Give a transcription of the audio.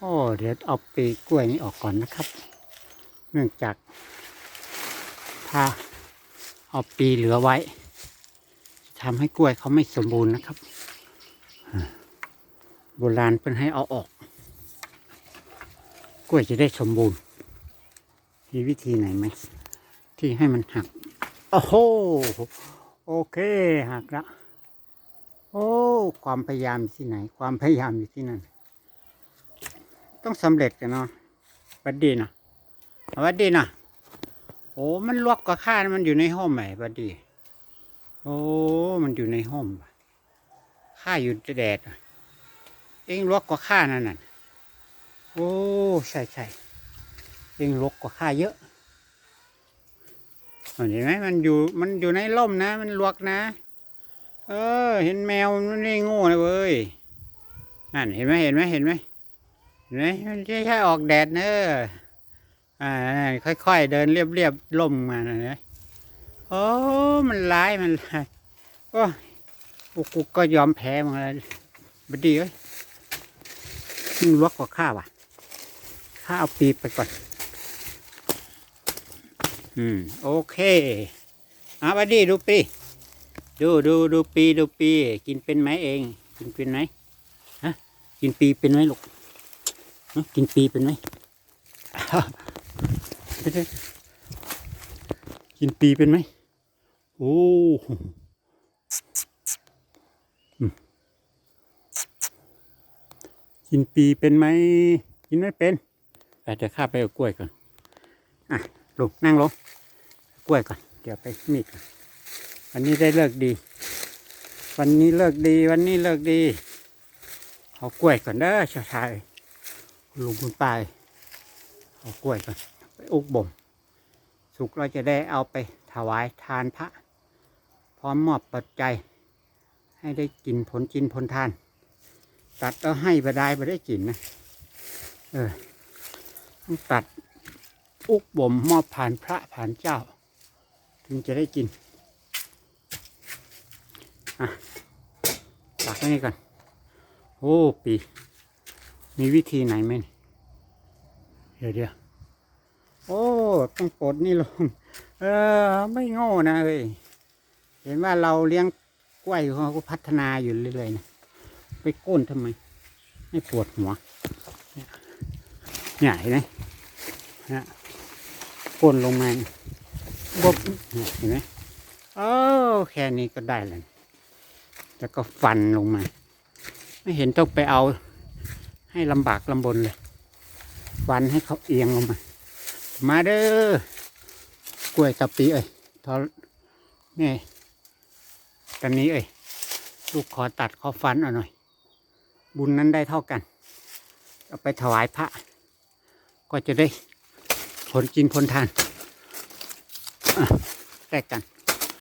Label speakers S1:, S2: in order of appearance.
S1: โอ้เดี๋ยวเอาปีกล้วยนี้ออกก่อนนะครับ เนื่องจากถ้าเอาปีเหลือไว้ทำให้กล้วยเขาไม่สมบูรณ์นะครับ โบราณเพิ่นให้เอาออก กล้วยจะได้สมบูรณ์มีวิธีไหนไหมที่ให้มันหักโอ้โหโอเคหักละโอ้ ความพยายามอยู่ที่ไหน ความพยายามอยู่ที่นั่น ต้องสำเร็จกันเนาะบัดดีเนาะบัดดีเนาะโอ้มันลวกกว่าข้ามันอยู่ในห้องไหมบัดดี โอ้ มันอยู่ในห้องข้าอยู่จะแดดเองลวกกว่าข้านั่นน่ะโอ้ใช่ใช่เองลวกกว่าข้าเยอะเห็นไหมมันอยู่มันอยู่ในร่มนะ มันลวกนะ เออ เห็นแมวมันไม่ได้โง่นะเว้ยนั่นเห็นไหมเห็นไหมเห็นไหม นไหมมันไม่ใช่ออกแดดเนอะอ่าค่อยๆเดินเรียบๆล่มมานะเนี่ยโอ้มันร้ายมันร้ายโอ้กูกูก็ยอมแพ้มันแล้วบดีเอ้ยมึงลวกกว่าข้าว่ะข้าเอาปีไปก่อน อืม โอเคเอาไปดิดูปีดูดูดูปีดูปี กินเป็นไหมเอง กินเป็นไหมฮะ กินปีเป็นไหมลูก กินปีเป็นไหมกินปีเป็นไหมโอ้อืมกินปีเป็นไหมกินไม่เป็นแต่จะข้าไปเอากล้วยก่อนอะลงนั่งลงกล้วยก่อนเดี๋ยวไปมีดก่อนวันนี้ได้เลิกดี วันนี้เลิกดี วันนี้เลิกดีเอากล้วยก่อนเด้อชาวชายคุณ ลุงคุณป้าเอากล้วยก่อนไปอุกบ่ม สุกเราจะได้เอาไปถวายทานพระ พร้อมมอบปัจจัย ให้ได้กินผลกินผลทาน ตัดแล้วให้บดายไปได้กินนะ เออต้องตัดอุกบ่มมอบผ่านพระผ่านเจ้า ถึงจะได้กิน อะตักไว้นี่ก่อนโอ้ปี มีวิธีไหนไหมนี่ เดี๋ยวเดี๋ยวโอ้ต้องปลดนี่ลง เออ ไม่โง่นะเอ้ยเห็นว่าเราเลี้ยงกล้วยเขาก็พัฒนาอยู่เรื่อยๆนะไปก้นทำไมให้ปวดหัวเนี่ยเห็นไหมฮะก้นลงมาบกเนี่ยเห็นไหมโอ้แค่นี้ก็ได้แล้วแล้วก็ฟันลงมา ไม่เห็นต้องไปเอาให้ลำบากลำบนเลย ฟันให้เขาเอียงลงมา มาเด้อกล้วยตะปีเอ้ยทอนี่ตอนนี้เอ้ยลูกขอตัดขอฟันเอาหน่อย บุญนั้นได้เท่ากัน เอาไปถวายพระ ก็จะได้ผลกินผลทานแลกกัน